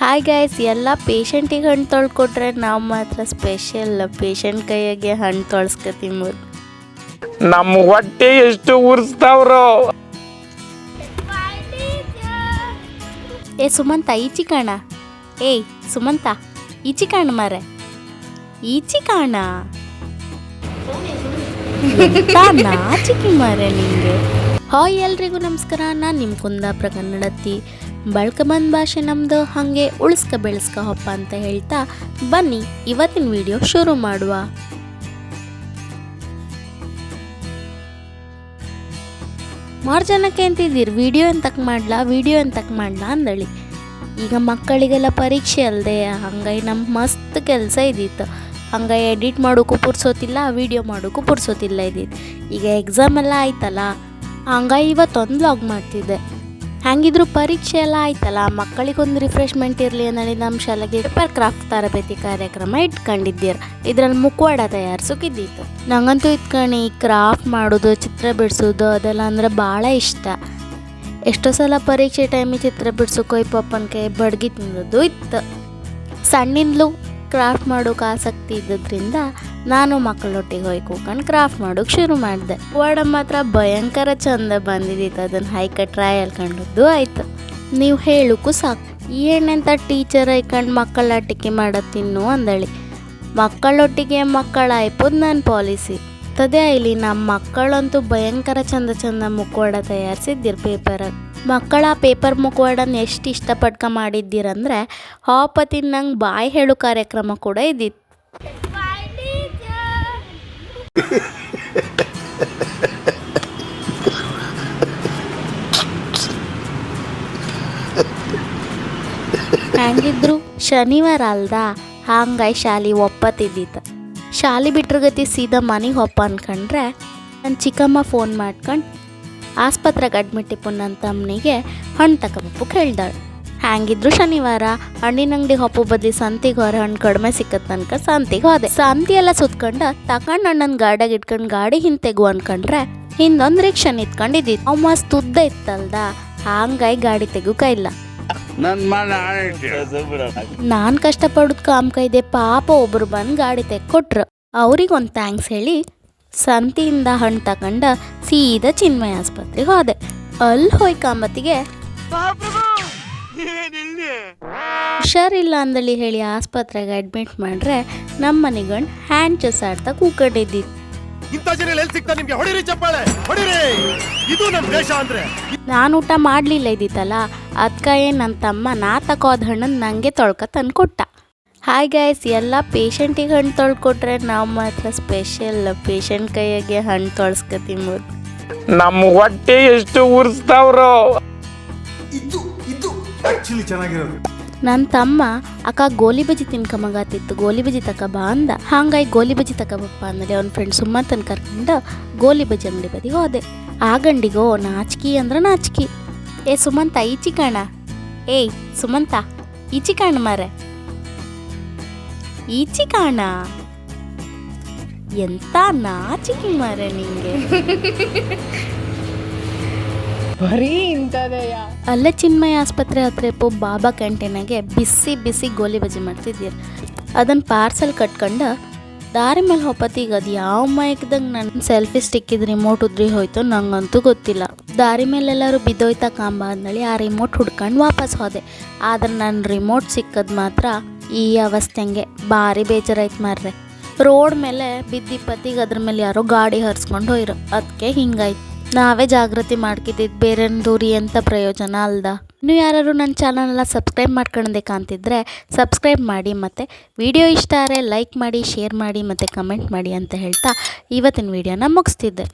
Hi guys ಎಲ್ಲ ಪೇಷಂಟಿಗೆ ಹಣ್ಣು ತೊಳ್ಕೊಟ್ರೆ ನಾವು ಮಾತ್ರ ಸ್ಪೆಷಲ್ ಪೇಷಂಟ್ ಕೈಯಾಗೆ ಹಣ್ಣು ತೊಳ್ಸ್ಕೊತೀವಿ ನಮ್ಮ ಹೊಟ್ಟೆ ಎಷ್ಟು ಉರ್ಸ್ತಾವ್ರು. ಏ ಸುಮಂತ ಈಚಿ ಕಾಣ ಏಯ್ ಸುಮಂತ ಈಚಿ ಕಾಣ ಮಾರೆ ಈಚಿ ಕಾಣ ನಾಚಿಕಿ ಮಾರೆ ನಿಂಗೆ? ಹಾಯ್ ಎಲ್ರಿಗೂ ನಮಸ್ಕಾರ ನಾನು ನಿಮ್ಮ ಕುಂದಾಪುರ ಕನ್ನಡತಿ. ಬಳ್ಕ ಬಂದ ಭಾಷೆ ನಮ್ಮದು ಹಾಗೆ ಉಳಿಸ್ಕ ಬೆಳೆಸ್ಕ ಹಬ್ಬ ಅಂತ ಹೇಳ್ತಾ ಬನ್ನಿ ಇವತ್ತಿನ ವಿಡಿಯೋ ಶುರು ಮಾಡುವ. ಮಾರು ಜನಕ್ಕೆ ಅಂತಿದ್ದೀರಿ, ವಿಡಿಯೋ ಎಂತಕ್ಕೆ ಮಾಡ್ಲಾ, ವಿಡಿಯೋ ಎಂತಕ್ಕೆ ಮಾಡ್ಲಾ? ಅಂದಳಿ. ಈಗ ಮಕ್ಕಳಿಗೆಲ್ಲ ಪರೀಕ್ಷೆ ಅಲ್ಲದೆ ಹಂಗಾಗಿ ನಮ್ಮ ಮಸ್ತ್ ಕೆಲಸ ಇದ್ದಿತ್ತು ಹಂಗಾಗಿ ಎಡಿಟ್ ಮಾಡೋಕ್ಕೂ ಪುರ್ಸೋತಿಲ್ಲ, ವಿಡಿಯೋ ಮಾಡೋಕ್ಕೂ ಪುರ್ಸೋತಿಲ್ಲ ಇದ್ದಿತ್ತು ಈಗ ಎಕ್ಸಾಮ್ ಎಲ್ಲ ಆಯ್ತಲ್ಲ, ಹಂಗಾಗಿ ಇವತ್ತೊಂದು ವ್ಲಾಗ್ ಮಾಡ್ತಿದ್ದೆ. ಹಂಗಿದ್ರು ಪರೀಕ್ಷೆ ಎಲ್ಲ ಆಯ್ತಲ್ಲ? ಮಕ್ಕಳಿಗೊಂದು ರಿಫ್ರೆಶ್ಮೆಂಟ್ ಇರಲಿ ಅನ್ನೋದು ನಮ್ಮ ಶಾಲೆಗೆ ಪೇಪರ್ ಕ್ರಾಫ್ಟ್ ತರಬೇತಿ ಕಾರ್ಯಕ್ರಮ ಇಟ್ಕೊಂಡಿದ್ದೀರ. ಇದ್ರಲ್ಲಿ ಮುಖವಾಡ ತಯಾರಿಸೋಕಿದ್ದಿತ್ತು ನಂಗಂತೂ ಇತ್ಕಣಿ ಕ್ರಾಫ್ಟ್ ಮಾಡೋದು, ಚಿತ್ರ ಬಿಡಿಸೋದು, ಅದೆಲ್ಲ ಅಂದರೆ ಭಾಳ ಇಷ್ಟ. ಎಷ್ಟೋ ಸಲ ಪರೀಕ್ಷೆ ಟೈಮಿಗೆ ಚಿತ್ರ ಬಿಡ್ಸೋಕೆ ಪಪ್ಪನ ಕೈ ಬಡ್ಗಿ ತಿನ್ನೋದು ಇತ್ತು. ಸಣ್ಣಿಂದಲೂ ಕ್ರಾಫ್ಟ್ ಮಾಡೋಕೆ ಆಸಕ್ತಿ ಇದ್ದದ್ರಿಂದ ನಾನು ಮಕ್ಕಳೊಟ್ಟಿಗೆ ಹೋಗಿ ಕೂಕೊಂಡು ಕ್ರಾಫ್ಟ್ ಮಾಡೋಕೆ ಶುರು ಮಾಡಿದೆ. ವಾಡ ಮಾತ್ರ ಭಯಂಕರ ಚಂದ ಬಂದಿದ್ದಿತ್ತು ಅದನ್ನು ಹೈಕ ಟ್ರಯಲ್ ಕಂಡದ್ದು ಆಯ್ತು. ನೀವು ಹೇಳೋಕ್ಕೂ ಸಾಕು. ಎಣ್ಣೆಂತ ಟೀಚರ್ ಐಕಂಡು ಮಕ್ಕಳ ಆಟಿಕೆ ಮಾಡೋದು ತಿನ್ನು ಅಂದಳಿ. ಮಕ್ಕಳೊಟ್ಟಿಗೆ ಮಕ್ಕಳ ಆಯ್ಪೋದು ನನ್ನ ಪಾಲಿಸಿ ತದೇ ಇಲ್ಲಿ ನಮ್ಮ ಮಕ್ಕಳಂತೂ ಭಯಂಕರ ಚಂದ ಚಂದ ಮುಖವಾಡ ತಯಾರಿಸಿದ್ದೀರಿ ಪೇಪರ್ ಮಕ್ಕಳ ಪೇಪರ್ ಮುಖವಾಡನ ಎಷ್ಟು ಇಷ್ಟಪಟ್ಕ ಮಾಡಿದ್ದೀರಂದ್ರೆ ಹಾಪತಿ ನಂಗೆ ಬಾಯಿ ಹೇಳು ಕಾರ್ಯಕ್ರಮ ಕೂಡ ಇದ್ದಿತ್ತು. ಹ್ಯಾಂಗಿದ್ರು? ಶನಿವಾರ ಅಲ್ದ? ಹಂಗಾಗಿ ಶಾಲೆ ಶಾಲಿ ಶಾಲೆ ಬಿಟ್ರಗತಿ ಸೀದಾ ಮನೆಗೆ ಹೊಪ್ಪ ಅನ್ಕೊಂಡ್ರೆ ನನ್ನ ಚಿಕ್ಕಮ್ಮ ಫೋನ್ ಮಾಡ್ಕೊಂಡು ಆಸ್ಪತ್ರೆಗೆ ಅಡ್ಮಿಟ್ ಇಪ್ಪು ನನ್ನ ತಮ್ಮನಿಗೆ ಹಣ್ಣು ತಗೋಬೇಕು ಕೇಳ್ದಾಳು ಹ್ಯಾಂಗಿದ್ರು ಶನಿವಾರ ಹಣ್ಣಿನ ಅಂಗಡಿ ಹೊಪ್ಪು ಬದ್ಲಿ ಸಂತಿಗೆ ಹೊರ ಹಣ್ಣು ಕಡಿಮೆ ಸಿಕ್ಕತ್ ತನಕ ಸಂತಿಗೆ ಹೋದೆ. ಸಂತಿ ಎಲ್ಲ ಸುತ್ಕೊಂಡ ತಕೊಂಡ್ ಅಣ್ಣನ ಗಾಡಿಯಾಗ ಇಟ್ಕೊಂಡು ಗಾಡಿ ಹಿಂತೆಗು ತೆಗು ಅನ್ಕೊಂಡ್ರೆ ಹಿಂದೊಂದು ರಿಕ್ಷಾ ನಿತ್ಕೊಂಡಿದ್ದಿತ್ತು ಅವ್ ಮಸ್ತ್ ಉದ್ದ ಇತ್ತಲ್ದ ಹಂಗಾಗಿ ಗಾಡಿ ತೆಗುಕ ಇಲ್ಲ. ನಾನ್ ಕಷ್ಟಪಡುದ್ ನಾನು ಕಷ್ಟಪಡೋದು ಕಾಮ್ ಕೈದೆ ಪಾಪ ಒಬ್ರು ಬಂದ್ ಗಾಡಿ ತೆಕ್ಕೊಟ್ರು ಅವ್ರಿಗ್ ಒಂದು ಥ್ಯಾಂಕ್ಸ್ ಹೇಳಿ ಸಂತಿಯಿಂದ ಹಣ್ಣು ತಗೊಂಡ ಸೀದಾ ಚಿನ್ಮಯ ಆಸ್ಪತ್ರೆಗೆ ಹೋದೆ. ಅಲ್ಲಿ ಹೋಯ್ ಕಾಂಬತ್ತಿಗೆ ಹುಷಾರಿಲ್ಲ ಅಂದಳಿ ಹೇಳಿ ಆಸ್ಪತ್ರೆಗೆ ಅಡ್ಮಿಟ್ ಮಾಡ್ರೆ ನಮ್ಮ ಮನೆಗಂಡ್ ಹ್ಯಾಂಡ್ ಚೆಸ್ ಆಡ್ತಾ ಇಂಥ ಜನ ಎಲ್ಲಿ ಸಿಗ್ತಾ ನಿಮ್ಗೆ? ಹೊಡಿರಿ ಚಪ್ಪಾಳೆ ಹೊಡಿರಿ! ಇದು ನಮ್ಮ ದೇಶ ಅಂದ್ರೆ. ನಾನು ಊಟ ಮಾಡಲಿಲ್ಲ ಇದ್ದಿತ್ತಲ್ಲ ಅದ್ಕ ಏನು ನನ್ನ ತಮ್ಮ ನಾ ತಕೋದ ಹಣ್ಣನ್ನು ನನಗೆ ತೊಳ್ಕ ತಂದ್ಕೊಟ್ಟ. ಹಾಯ್ ಗಾಯ್ಸ್ ಎಲ್ಲ ಪೇಷಂಟಿಗೆ ಹಣ್ಣು ತೊಳ್ಕೊಟ್ರೆ ನಾವು ಮಾತ್ರ ಸ್ಪೆಷಲ್ ಪೇಷಂಟ್ ಕೈಯಾಗೆ ಹಣ್ಣು ತೊಳ್ಸ್ಕೊತೀವಿ ನಮ್ಮ ಹೊಟ್ಟೆ ಎಷ್ಟು ಉರ್ಸ್ತಾವ್ರೋ. ಇದು ಆಕ್ಚುಲಿ ಚೆನ್ನಾಗಿರೋದು. ನನ್ನ ತಮ್ಮ ಅಕ್ಕ ಗೋಲಿ ಬಜ್ಜಿ ತಿನ್ಕಮಗಾತಿತ್ತು ಗೋಲಿ ಬಜಿ ತಕ ಬಾ ಅಂದ. ಹಂಗಾಗಿ ಗೋಲಿ ಬಜ್ಜಿ ತಕಬಪ್ಪ ಅಂದ್ರೆ ಅವ್ನ ಫ್ರೆಂಡ್ ಸುಮ್ಮತನ ಕರ್ಕೊಂಡು ಗೋಲಿ ಬಜ್ಜಿ ಅಂಗಡಿ ಬದಿಗೆ ಹೋದೆ. ಆ ಗಂಡಿಗೋ ನಾಚಿಕಿ ಅಂದ್ರೆ ನಾಚಿಕಿ. ಏ ಸುಮಂತ ಈಚಿ ಕಾಣ ಏಯ್ ಸುಮಂತ ಈಚಿ ಕಾಣ ಮಾರೆ. ಈಚಿ ಕಾಣ ಎಂತ ನಾಚಿಕಿ ಮಾರೆ ನಿಂಗೆ. ಅಲ್ಲೇ ಚಿನ್ಮಯ ಆಸ್ಪತ್ರೆ ಹತ್ರ ಇಪ್ಪೋ ಬಾಬಾ ಕ್ಯಾಂಟೀನಾಗೆ ಬಿಸಿ ಬಿಸಿ ಗೋಲಿ ಬಜಿ ಮಾಡ್ತಿದ್ದೀರ. ಅದನ್ನು ಪಾರ್ಸಲ್ ಕಟ್ಕೊಂಡು ದಾರಿ ಮೇಲೆ ಹೊಪ್ಪತ್ತೀಗ ಅದು ಯಾವ ಮೈಕ್ದಂಗೆ ನನ್ನ ಸೆಲ್ಫಿ ಸ್ಟಿಕ್ ರಿಮೋಟ್ ಉದ್ರಿ ಹೋಯ್ತು ನಂಗಂತೂ ಗೊತ್ತಿಲ್ಲ. ದಾರಿ ಮೇಲೆ ಎಲ್ಲರೂ ಬಿದ್ದೋಯ್ತಾ ಕಾಂಬ ಅಂದಳಿ ಆ ರಿಮೋಟ್ ಹುಡ್ಕೊಂಡು ವಾಪಸ್ ಹೋದೆ. ಆದ್ರೆ ನನ್ನ ರಿಮೋಟ್ ಸಿಕ್ಕದ್ ಮಾತ್ರ ಈ ಅವಸ್ಥೆಂಗೆ. ಭಾರಿ ಬೇಜಾರಾಯ್ತು ಮಾರ್ರೆ. ರೋಡ್ ಮೇಲೆ ಬಿದ್ದಿಪ್ಪತ್ತಿಗೆ ಅದ್ರ ಮೇಲೆ ಯಾರೋ ಗಾಡಿ ಹರಿಸ್ಕೊಂಡು ಹೋಯ್ರು. ಅದಕ್ಕೆ ಹಿಂಗಾಯ್ತು. ನಾವೇ ಜಾಗೃತಿ ಮಾಡ್ಕಿದ್ದಿದ್ದು ಬೇರೆ ದೂರಿ ಅಂತ ಪ್ರಯೋಜನ ಅಲ್ದ? ಇನ್ನು ಯಾರು ನನ್ನ ಚಾನಲ್ನ ಸಬ್ಸ್ಕ್ರೈಬ್ ಮಾಡ್ಕೊಳದೆ ಕಾಣ್ತಿದ್ರೆ ಸಬ್ಸ್ಕ್ರೈಬ್ ಮಾಡಿ ಮತ್ತು ವಿಡಿಯೋ ಇಷ್ಟ ಆದರೆ ಲೈಕ್ ಮಾಡಿ, ಶೇರ್ ಮಾಡಿ ಮತ್ತು ಕಮೆಂಟ್ ಮಾಡಿ ಅಂತ ಹೇಳ್ತಾ ಇವತ್ತಿನ ವಿಡಿಯೋನ ಮುಗಿಸ್ತಿದ್ದೆ.